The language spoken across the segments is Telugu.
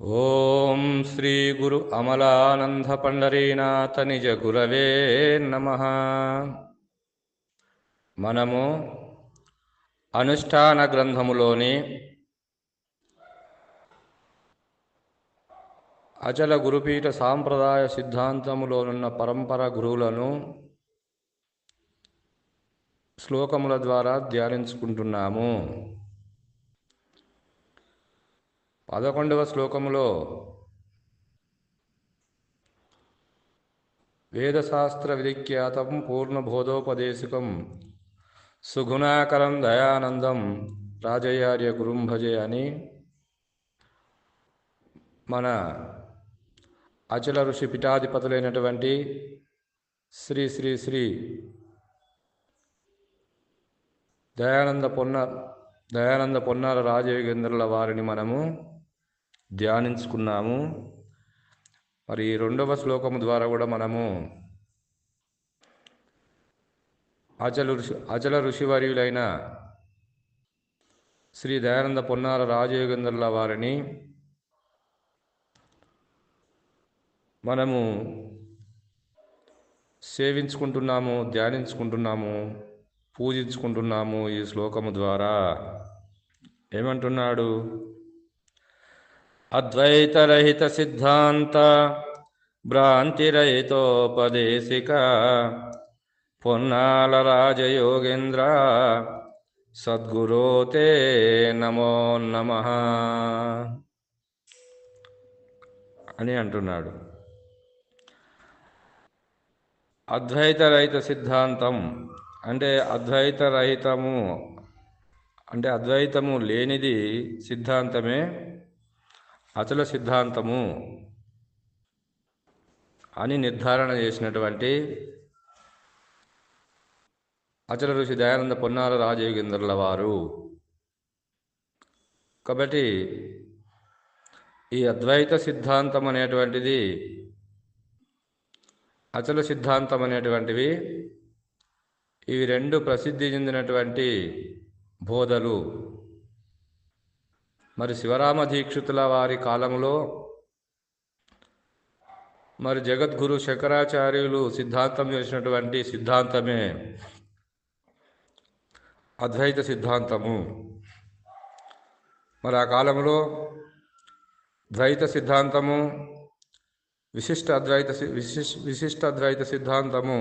ఓం శ్రీ గురు అమలానంద పండరీనాథ నిజ గురవే నమ. మనము అనుష్ఠాన గ్రంథములోని అచల గురుపీఠ సాంప్రదాయ సిద్ధాంతములోనున్న పరంపర గురువులను శ్లోకముల ద్వారా ధ్యానించుకుంటున్నాము. పదకొండవ శ్లోకములో వేదశాస్త్ర విధిఖ్యాతం పూర్ణబోధోపదేశకం సుగుణాకరం దయానందం రాజయార్య గురుం భజే అని మన అచల ఋషి పీఠాధిపతులైనటువంటి శ్రీ శ్రీ శ్రీ దయానంద పొన్న దయానంద పొన్నాల రాజయోగేంద్రుల వారిని మనము ధ్యానించుకున్నాము. మరి రెండవ శ్లోకము ద్వారా కూడా మనము అచల ఋషి అచల ఋషివర్యులైన శ్రీ దయానంద పొన్నాల రాజయోగేంద్రుల వారిని మనము సేవించుకుంటున్నాము ధ్యానించుకుంటున్నాము పూజించుకుంటున్నాము ఈ శ్లోకము ద్వారా. ఏమంటున్నాడు? అద్వైతరహిత సిద్ధాంత భ్రాంతిరహితోపదేశిక పొన్నాల రాజయోగేంద్ర సద్గురోతే నమో నమ అని అంటున్నాడు. అద్వైతరహిత సిద్ధాంతం అంటే అద్వైత రహితము అంటే అద్వైతము లేనిది సిద్ధాంతమే అచల సిద్ధాంతము అని నిర్ధారణ చేసినటువంటి అచల ఋషి దయానంద పొన్నాల రాజయోగేంద్రుల వారు. కాబట్టి ఈ అద్వైత సిద్ధాంతం అనేటువంటిది అచల సిద్ధాంతం అనేటువంటివి ఇవి రెండు ప్రసిద్ధి చెందినటువంటి బోధలు. మరి శివరామ దీక్షితుల వారి కాలంలో మరి జగద్గురు శంకరాచార్యులు సిద్ధాంతం చేసినటువంటి సిద్ధాంతమే అద్వైత సిద్ధాంతము. మరి ఆ కాలంలో ద్వైత సిద్ధాంతము విశిష్ట అద్వైత విశిష్ విశిష్ట అద్వైత సిద్ధాంతము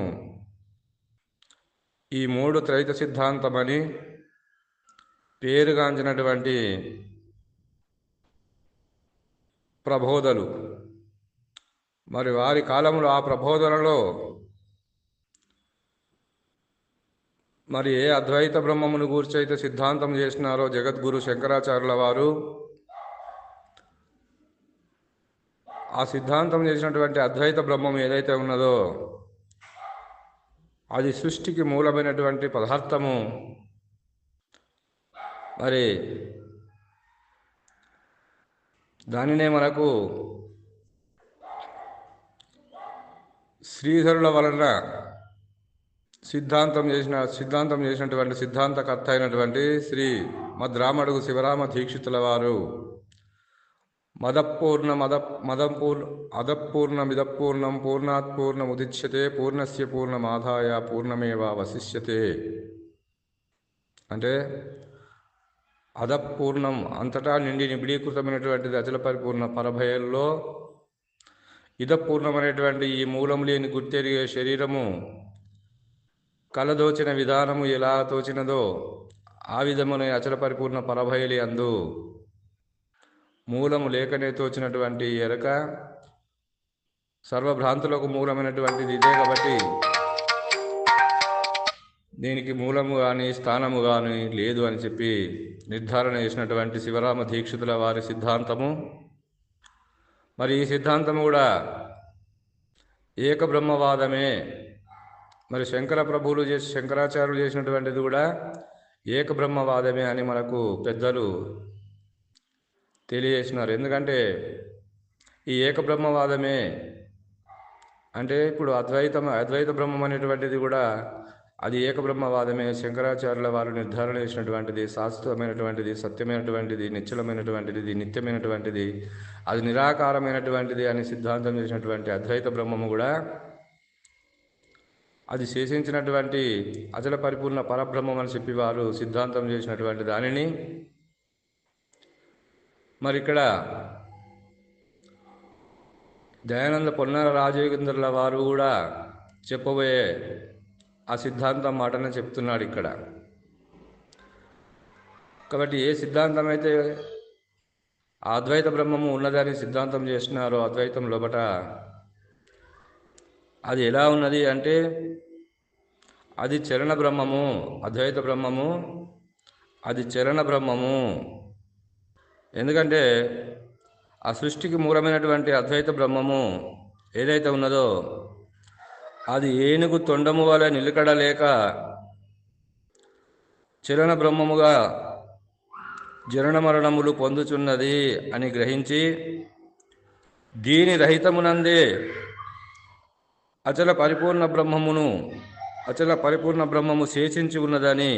ఈ మూడు త్రైత సిద్ధాంతమని పేరుగాంచినటువంటి ప్రబోధలు. మరి వారి కాలంలో ఆ ప్రబోధనలో మరి ఏ అద్వైత బ్రహ్మమును గూర్చైతే సిద్ధాంతం చేసినారో జగద్గురు శంకరాచార్యుల వారు ఆ సిద్ధాంతం చేసినటువంటి అద్వైత బ్రహ్మం ఏదైతే ఉన్నదో అది సృష్టికి మూలమైనటువంటి పదార్థము. మరి దానినే మనకు శ్రీధరుల వలన సిద్ధాంతం చేసిన సిద్ధాంతం చేసినటువంటి సిద్ధాంతకర్త అయినటువంటి శ్రీ మద్రామడుగు శివరామ దీక్షితుల వారు మదపూర్ణ మద మదంపూర్ మిదపూర్ణం పూర్ణాత్ పూర్ణముదిచ్యతే పూర్ణస్య పూర్ణమాదాయ పూర్ణమేవ వశిష్యతే. అంటే అదపూర్ణం అంతటా నిండి నిబిడీకృతమైనటువంటి అచల పరిపూర్ణ పరభయంలో ఇదపూర్ణమైనటువంటి ఈ మూలం లేని గుర్తెరిగే శరీరము కలదోచిన విధానము ఎలా తోచినదో ఆ విధమున అచల పరిపూర్ణ పరభయలి అందు మూలము లేకనే తోచినటువంటి ఎరక సర్వభ్రాంతులకు మూలమైనటువంటిది ఇదే కాబట్టి దీనికి మూలము కానీ స్థానము కానీ లేదు అని చెప్పి నిర్ధారణ చేసినటువంటి శివరామ దీక్షితుల వారి సిద్ధాంతము. మరి ఈ సిద్ధాంతము కూడా ఏకబ్రహ్మవాదమే. మరి శంకర ప్రభువులు చేసి శంకరాచార్యులు చేసినటువంటిది కూడా ఏకబ్రహ్మవాదమే అని మనకు పెద్దలు తెలియజేసినారు. ఎందుకంటే ఈ ఏకబ్రహ్మవాదమే అంటే ఇప్పుడు అద్వైతం అద్వైత బ్రహ్మం అనేటువంటిది కూడా అది ఏకబ్రహ్మవాదమే. శంకరాచార్యుల వారు నిర్ధారణ చేసినటువంటిది శాశ్వతమైనటువంటిది సత్యమైనటువంటిది నిశ్చలమైనటువంటిది ఇది నిత్యమైనటువంటిది అది నిరాకారమైనటువంటిది అని సిద్ధాంతం చేసినటువంటి అద్వైత బ్రహ్మము కూడా అది శేషించినటువంటి అచల పరిపూర్ణ పరబ్రహ్మం అని చెప్పి వారు సిద్ధాంతం చేసినటువంటి దానిని. మరి ఇక్కడ దయానంద పొన్నాల రాజయోగేంద్రుల వారు కూడా చెప్పబోయే ఆ సిద్ధాంతం మాటనే చెప్తున్నాడు ఇక్కడ. కాబట్టి ఏ సిద్ధాంతం అయితే అద్వైత బ్రహ్మము ఉన్నదని సిద్ధాంతం చేస్తున్నారో అద్వైతం లోపట అది ఎలా ఉన్నది అంటే అది చరణ బ్రహ్మము అద్వైత బ్రహ్మము అది చరణ బ్రహ్మము. ఎందుకంటే ఆ సృష్టికి మూలమైనటువంటి అద్వైత బ్రహ్మము ఏదైతే ఉన్నదో అది ఏనుగు తొండము వలె నిలకడలేక చిరణ బ్రహ్మముగా జనన మరణములు పొందుచున్నది అని గ్రహించి దీని రహితమునందే అచల పరిపూర్ణ బ్రహ్మమును అచల పరిపూర్ణ బ్రహ్మము శేషించి ఉన్నదని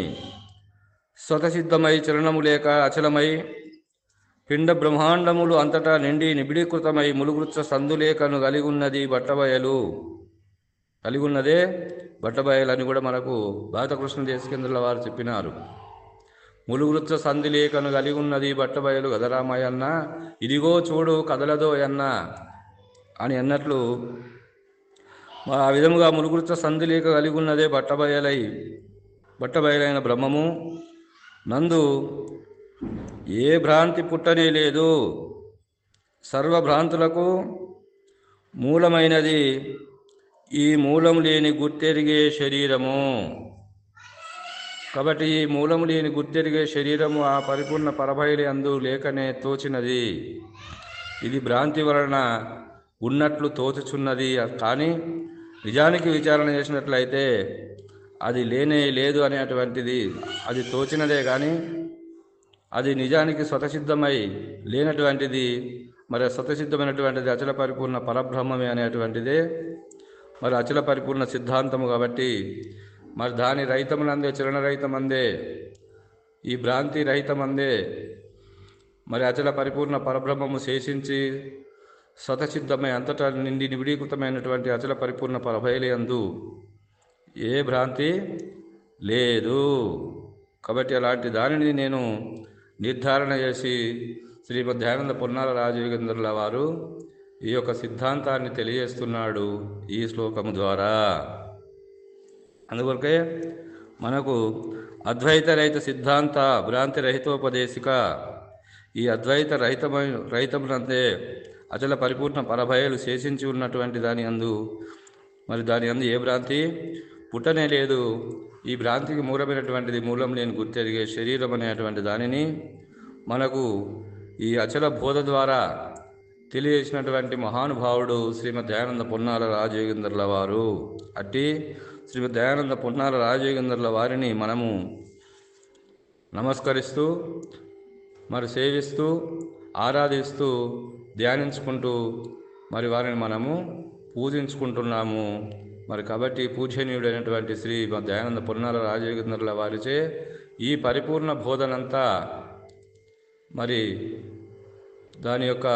స్వతసిద్ధమై చలనము లేక అచలమై పిండ బ్రహ్మాండములు అంతటా నిండి నిబిడీకృతమై ములుగుచ్చ సందులేఖను కలిగి ఉన్నది బట్టబయలు కలిగి ఉన్నదే బట్టబయలని అని కూడా మనకు భారతకృష్ణ దేశకేంద్రుల వారు చెప్పినారు. ములుగురుచ్చ సంధిలేఖను కలిగి ఉన్నది బట్టబయలు గదరామయ్యన్న ఇదిగో చూడు కదలదో అన్న అని అన్నట్లు ఆ విధముగా ములుగురుచ్చ సంధిలేక కలిగి ఉన్నదే బట్టబయలై బట్టబయలైన బ్రహ్మము. నందు ఏ భ్రాంతి పుట్టనే లేదు. సర్వభ్రాంతులకు మూలమైనది ఈ మూలం లేని గుర్తెరిగే శరీరము. కాబట్టి ఈ మూలము లేని గుర్తెరిగే శరీరము ఆ పరిపూర్ణ పరభైలి అందు లేకనే తోచినది. ఇది భ్రాంతి వలన ఉన్నట్లు తోచుచున్నది. కానీ నిజానికి విచారణ చేసినట్లయితే అది లేనే లేదు అనేటువంటిది అది తోచినదే కానీ అది నిజానికి స్వతసిద్ధమై లేనటువంటిది మరి స్వతసిద్ధమైనటువంటిది అచల పరిపూర్ణ పరబ్రహ్మమే అనేటువంటిదే మరి అచల పరిపూర్ణ సిద్ధాంతము కాబట్టి మరి దాని రహితమునందే చలనరహితమందే ఈ భ్రాంతి రహితమందే మరి అచల పరిపూర్ణ పరబ్రహ్మము శేషించి స్వతసిద్ధమై అంతటా నిండి నిబిడీకృతమైనటువంటి అచల పరిపూర్ణ పరభయలందు ఏ భ్రాంతి లేదు. కాబట్టి అలాంటి దానిని నేను నిర్ధారణ చేసి శ్రీమద్ దయానంద పొన్నాల రాజయోగేంద్రుల వారు ఈ యొక్క సిద్ధాంతాన్ని తెలియజేస్తున్నాడు ఈ శ్లోకము ద్వారా. అందుకొరకే మనకు అద్వైత రహిత సిద్ధాంత భ్రాంతి రహితోపదేశిక ఈ అద్వైత రహితమైన రహితమునందే అచల పరిపూర్ణ పరభయలు శేషించి ఉన్నటువంటి దాని అందు మరి దాని అందు ఏ భ్రాంతి? పుట్టనే లేదు. ఈ భ్రాంతికి మూలమైనటువంటిది మూలం లేని గుర్తెరిగే శరీరం అనేటువంటి దానిని మనకు ఈ అచల బోధ ద్వారా తెలియజేసినటువంటి మహానుభావుడు శ్రీమద్ దయానంద పొన్నాల రాజయోగేంద్రుల వారు. అట్టి శ్రీమద్ దయానంద పొన్నాల రాజయోగేంద్రుల వారిని మనము నమస్కరిస్తూ మరి సేవిస్తూ ఆరాధిస్తూ ధ్యానించుకుంటూ మరి వారిని మనము పూజించుకుంటున్నాము. మరి కాబట్టి పూజనీయుడైనటువంటి శ్రీ దయానంద పొన్నాల రాజయోగేంద్రుల వారిచే ఈ పరిపూర్ణ బోధనంతా మరి దాని యొక్క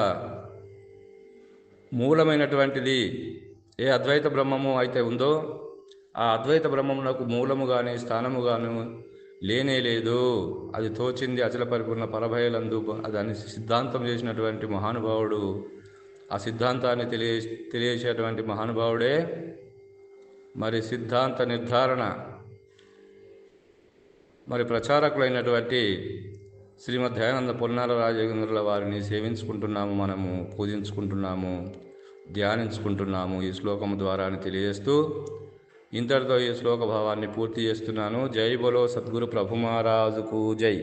మూలమైనటువంటిది ఏ అద్వైత బ్రహ్మము అయితే ఉందో ఆ అద్వైత బ్రహ్మమునకు మూలము కానీ స్థానము గాను లేనే లేదు. అది తోచింది అచల పరిపూర్ణ పరభయలందు దాన్ని సిద్ధాంతం చేసినటువంటి మహానుభావుడు. ఆ సిద్ధాంతాన్ని తెలియ తెలియచేటువంటి మహానుభావుడే మరి సిద్ధాంత నిర్ధారణ మరి ప్రచారకులైనటువంటి శ్రీమద్ దయానంద పొన్నాల రాజేంద్రుల వారిని సేవించుకుంటున్నాము మనము పూజించుకుంటున్నాము ధ్యానించుకుంటున్నాము ఈ శ్లోకం ద్వారా అని తెలియజేస్తూ ఇంతటితో ఈ శ్లోక భావాన్ని పూర్తి చేస్తున్నాను. జై బలో సద్గురు ప్రభు మహారాజుకు జై.